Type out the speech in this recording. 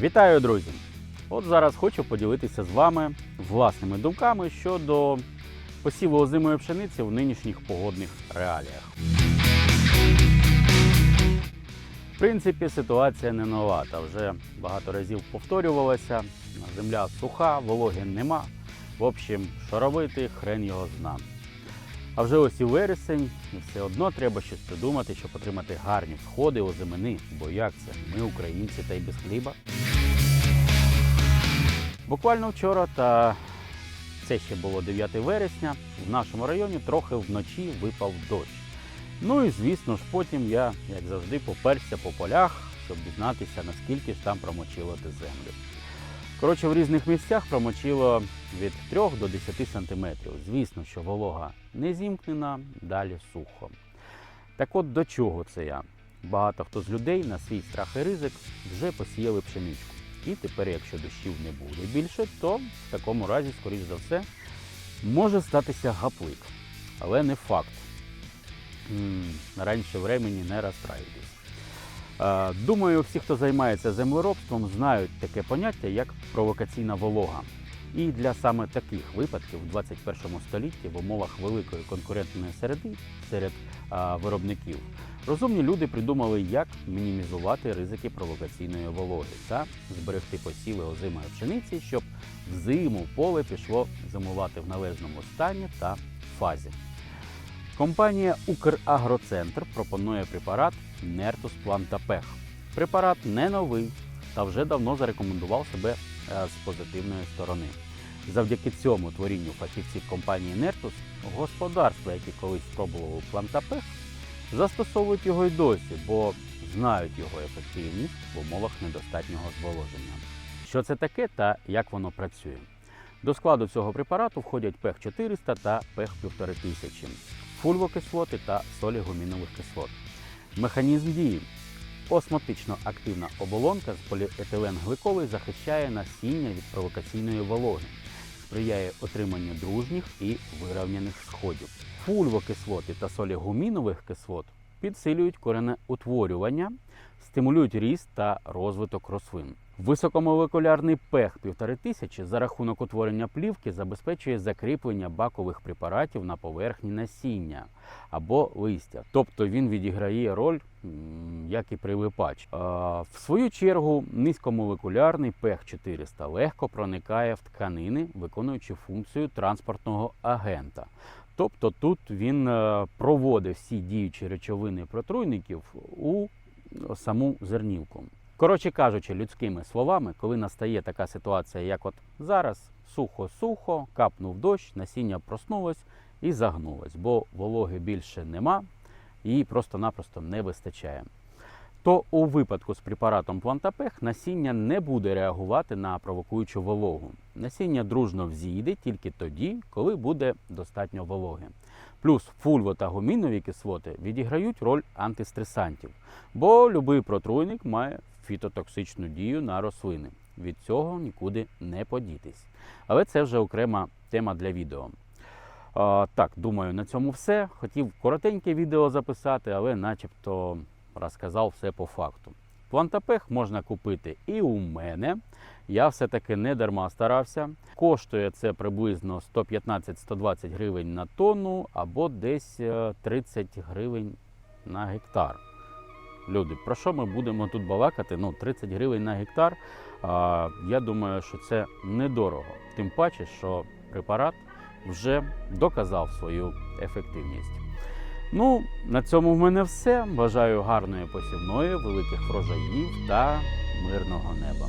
Вітаю, друзі! От зараз хочу поділитися з вами власними думками щодо посіву озимої пшениці в нинішніх погодних реаліях. В принципі, ситуація не нова, та вже багато разів повторювалася. Земля суха, вологи нема. В общем, що робити, хрен його зна. А вже ось і вересень, і все одно треба щось придумати, щоб отримати гарні сходи озимини. Бо як це? Ми українці та й без хліба. Буквально вчора, та це ще було 9 вересня, в нашому районі трохи вночі випав дощ. Ну і звісно ж, потім я, як завжди, поперся по полях, щоб дізнатися, наскільки ж там промочило те землю. Коротше, в різних місцях промочило від 3 до 10 сантиметрів. Звісно, що волога не зімкнена, далі сухо. Так от до чого це я? Багато хто з людей на свій страх і ризик вже посіяли пшеничку. І тепер, якщо дощів не буде більше, то в такому разі, скоріш за все, може статися гаплик. Але не факт. М, Раніше времени не розстраюйтесь. Е, Думаю, всі, хто займається землеробством, знають таке поняття, як провокаційна волога. І для саме таких випадків в 21 столітті в умовах великої конкурентної середи серед а, виробників розумні люди придумали, як мінімізувати ризики провокаційної вологи та зберегти посіви озимої пшениці, щоб взиму поле пішло зимувати в належному стані та фазі. Компанія Украгроцентр пропонує препарат Нертус Плантапех. Препарат не новий та вже давно зарекомендував себе е, з позитивної сторони. Завдяки цьому творінню фахівців компанії Нертус господарства, які колись спробували плантапех, застосовують його й досі, бо знають його ефективність в умовах недостатнього зволоження. Що це таке та як воно працює? До складу цього препарату входять пех 400 та пех 1500, фульвокислоти та солі гумінових кислот. Механізм дії. Осмотично активна оболонка з поліетиленгликовий захищає насіння від провокаційної вологи, сприяє отриманню дружніх і вирівняних сходів. Фульвокислоти та солі гумінових кислот підсилюють коренеутворювання, стимулюють ріст та розвиток рослин. Високомолекулярний пех 1500 за рахунок утворення плівки забезпечує закріплення бакових препаратів на поверхні насіння або листя. Тобто він відіграє роль як і прилипач. В свою чергу низькомолекулярний пех 400 легко проникає в тканини, виконуючи функцію транспортного агента. Тобто тут він е, проводить всі діючі речовини протруйників у саму зернівку. Коротше кажучи, людськими словами, коли настає така ситуація, як от зараз, сухо-сухо, капнув дощ, насіння проснулось і загнулось, бо вологи більше нема, її просто-напросто не вистачає. То у випадку з препаратом плантапех насіння не буде реагувати на провокуючу вологу. Насіння дружно взійде тільки тоді, коли буде достатньо вологи. Плюс фульво та гумінові кислоти відіграють роль антистресантів, бо будь-який протруйник має фітотоксичну дію на рослини. Від цього нікуди не подітись. Але це вже окрема тема для відео. А, так, думаю, на цьому все. Хотів коротеньке відео записати, але начебто розказав все по факту. Плантапех можна купити і у мене. Я все-таки не дарма старався. Коштує це приблизно 115-120 гривень на тонну або десь е, 30 гривень на гектар. Люди, про що ми будемо тут балакати? Ну, 30 гривень на гектар. А, я думаю, що це недорого. Тим паче, що препарат вже доказав свою ефективність. Ну, на цьому в мене все. Бажаю гарної посівної, великих врожаїв та мирного неба.